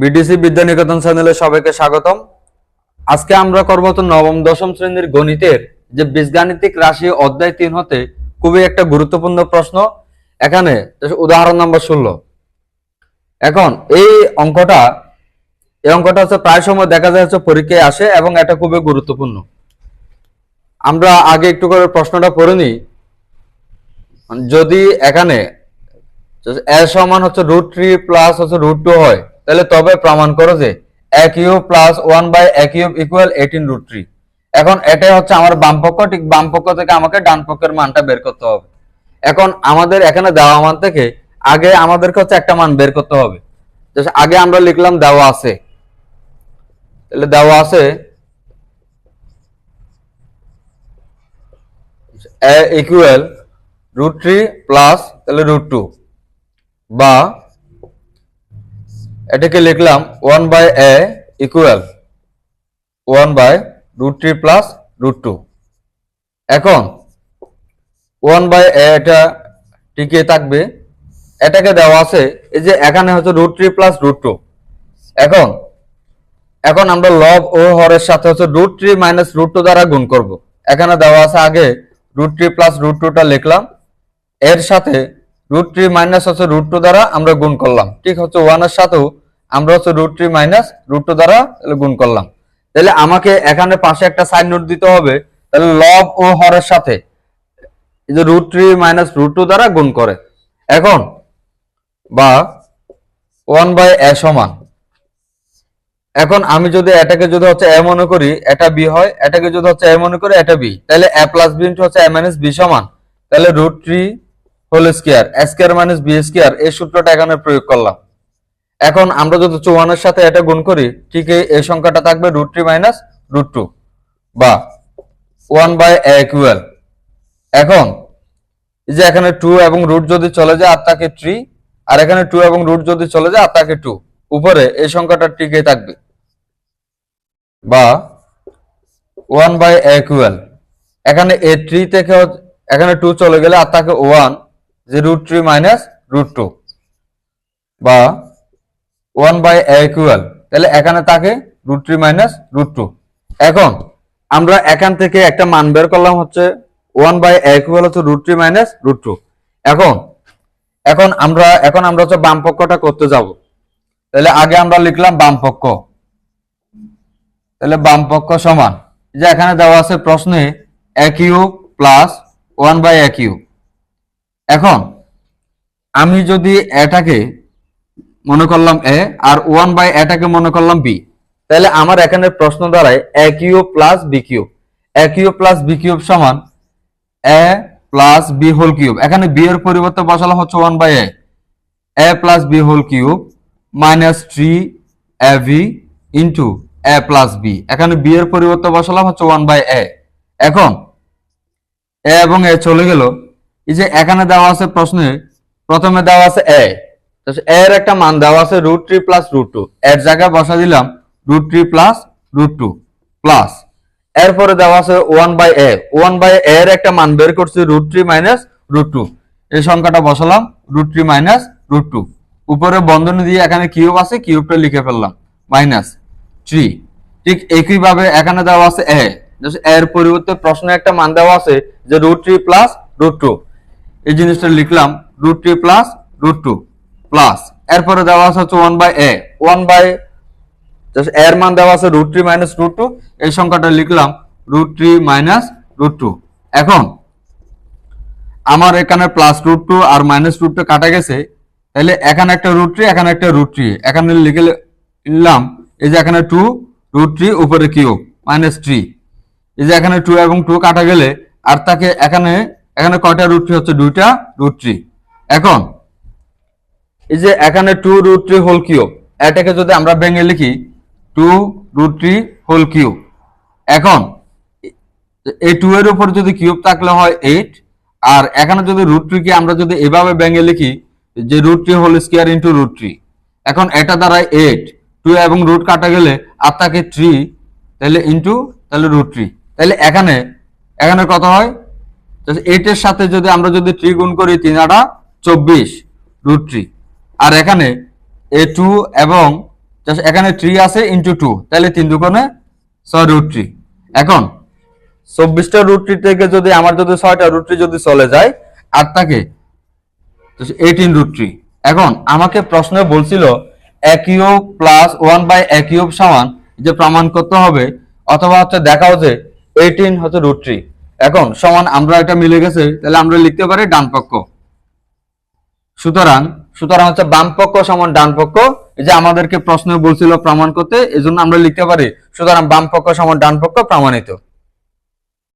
BDC Vidyaniketan চ্যানেলে সবাইকে স্বাগতম। আজকে আমরা করব তো নবম, দশম শ্রেণির গণিতের যে বীজগাণিতিক রাশি অধ্যায় তিন হতে খুবই একটা গুরুত্বপূর্ণ প্রশ্ন। এখানে উদাহরণ নাম্বার ষোলো। এখন এই অঙ্কটা এই অঙ্কটা হচ্ছে প্রায় সময় দেখা যায় হচ্ছে পরীক্ষায় আসে এবং এটা খুবই গুরুত্বপূর্ণ। আমরা আগে একটু করে প্রশ্নটা পড়ে নিই। যদি এখানে এ সমান হচ্ছে রুট থ্রি প্লাস হচ্ছে রুট টু হয় তাহলে তবে প্রমাণ করো যে এক ইউ প্লাস ওয়ান বাই এক ইউ ইকুয়াল এইটিন রুট থ্রি এখন এটাই হচ্ছে আমার বাম পক্ষ, ঠিক বাম পক্ষ থেকে আমাকে ডান পক্ষের মানটা বের করতে হবে। এখন আমাদের এখানে দেওয়া মান থেকে আগে আমাদেরকে হচ্ছে একটা মান বের করতে হবে। আগে আমরা লিখলাম দেওয়া আছে। তাহলে দেওয়া আছে ইকুয়াল রুট থ্রি প্লাস তাহলে রুট টু বা এটাকে লিখলাম one by a equal one by root three plus root two এখন ওয়ান বাই এ এটা টিকে থাকবে। এটাকে দেওয়া আছে, এই যে এখানে হচ্ছে root three plus root two এখন এখন আমরা লব ও হরের সাথে হচ্ছে root three minus root two দ্বারা গুণ করব। এখানে দেওয়া আছে আগে রুট থ্রি প্লাস রুট টুটা লিখলাম। এর সাথে রুট থ্রি মাইনাস হচ্ছে রুট টু দ্বারা আমরা গুণ করলাম। ঠিক হচ্ছে ওয়ানের সাথেও আমরা হচ্ছে root three minus root two দ্বারা গুণ করলাম। তাহলে আমাকে এখানে পাশে একটা সাইন নোট দিতে হবে, তাহলে লব ও হরের সাথে root three minus root two দ্বারা গুণ করে। এখন, বা ওয়ান বাই এ সমান। এখন আমি যদি এটাকে যদি হচ্ছে এ মনে করি, এটা বি হয়, এটাকে যদি হচ্ছে এ মনে করি, এটা বি তাহলে এ প্লাস বি হচ্ছে এ মাইনাস বি সমান। তাহলে root three whole square square minus b square এই সূত্রটা এখানে প্রয়োগ করলাম। এখন আমরা যদি চৌহানের সাথে এটা গুণ করি ঠিক এই সংখ্যাটা থাকবে? Root three minus root two বা ওয়ান বাই এ ইকুয়াল এখন এই যে এখানে টু এবং রুট যদি চলে যায়, আর তাকে থ্রি আর এখানে টু এবং রুট যদি চলে যায়, আর তাকে টু উপরে এই সংখ্যাটা টিকে থাকবে। বা ওয়ান বাই ইকুয়াল এখানে এ থ্রি থেকে এখানে টু চলে গেলে, আর তাকে ওয়ান যে root three minus root two বা ওয়ান বাই ইকুয়াল। তাহলে এখানে তাকে root three minus root two. এখন আমরা এখান থেকে একটা মান বের করলাম হচ্ছে ওয়ান বাই ইকুয়াল হচ্ছে root three minus root two. এখন এখন আমরা এখন আমরা হচ্ছে বাম পক্ষটা করতে যাব। তাহলে আগে আমরা লিখলাম বাম পক্ষ। তাহলে বাম পক্ষ সমান। যে এখানে দেওয়া আছে প্রশ্নে এক ইউ প্লাস ওয়ান বাই এক ইউ এখন, আমি যদি এটাকে মনে করলাম এ আর ওয়ান বাই এটাকে মনে করলাম বি তাহলে আমার এখানে প্রশ্ন দাঁড়ায় a cube plus b cube. A cube plus b cube সমান a plus b whole cube. এখানে বি এর পরিবর্তে বসালাম হচ্ছে one by a a plus b whole cube minus three a b into a plus b এখানে b এর পরিবর্তে বসালাম হচ্ছে ওয়ান বাই এ এখন এ এবং এ চলে গেল। এই যে এখানে দেওয়া আছে প্রশ্নে প্রথমে দেওয়া আছে এ এর একটা মান দেওয়া আছে root three plus root two এর জায়গায় বসা দিলাম root three plus root two plus এরপরে দেওয়া আছে one by a one by এর একটা মান বের করছি root three minus root two এই সংখ্যাটা বসালাম root three minus root two উপরে বন্ধনী দিয়ে এখানে কিউব আছে কিউবটা লিখে ফেললাম মাইনাস থ্রি ঠিক একইভাবে এখানে দেওয়া আছে এ এর পরিবর্তে প্রশ্নে একটা মান দেওয়া আছে যে root three plus root two এই জিনিসটা লিখলাম root three plus root two plus, এরপরে দেওয়া আছে হচ্ছে one by a one by এর মান দেওয়া আছে root three minus root two এই সংখ্যাটা লিখলাম root three minus root two এখন, আমার এখানে প্লাস রুট টু আর মাইনাস রুট টু কাটা গেছে, তাহলে এখানে একটা রুট থ্রি এখানে একটা রুট থ্রি এখানে লিখে নিলাম, এই যে এখানে টু রুট থ্রি উপরে কিউব মাইনাস থ্রি এই যে এখানে টু এবং টু কাটা গেলে, আর তাকে এখানে এখানে কয়টা রুট থ্রি হচ্ছে? দুইটা রুট থ্রি এখন এই যে এখানে two root three whole cube এটাকে যদি আমরা ভেঙে লিখি two root three whole cube এখন, এই টু এর উপর যদি কিউব থাকলে হয় এইট আর এখানে যদি রুট থ্রি কে আমরা যদি এভাবে ভেঙে লিখি, যে root three whole square into root three এখন এটা দ্বারাই এইট টু এবং রুট কাটা গেলে আর থাকে থ্রি তাহলে ইন্টু তাহলে রুট থ্রি তাহলে এখানে এখানে কত হয়? এইটের সাথে যদি আমরা যদি থ্রি গুণ করি, তিন আটা চব্বিশ রুট থ্রি আর এখানে এ টু এবং এখানে থ্রি আছে ইন্টু টু তাহলে তিন দুগুণে ছয় রুট থ্রি এখন, চব্বিশটা রুট থ্রি থেকে যদি আমার যদি ছয়টা রুট থ্রি যদি চলে যায়, আর থাকে এইটিন রুট থ্রি এখন, আমাকে প্রশ্নে বলছিল এক প্লাস ওয়ান বাই এক ইউব সমান যে প্রমাণ করতে হবে, অথবা হচ্ছে দেখাও যে এইটিন হচ্ছে রুট থ্রি এখন, সমান আমরা এটা মিলে গেছে, তাহলে আমরা লিখতে পারি ডান পক্ষ। সুতরাং সুতরাং হচ্ছে বাম পক্ষ সমান ডান পক্ষ। এই যে আমাদেরকে প্রশ্ন বলছিল প্রমাণ করতে, এজন্য আমরা লিখতে পারি, সুতরাং বাম পক্ষ সমান ডান পক্ষ প্রমাণিত।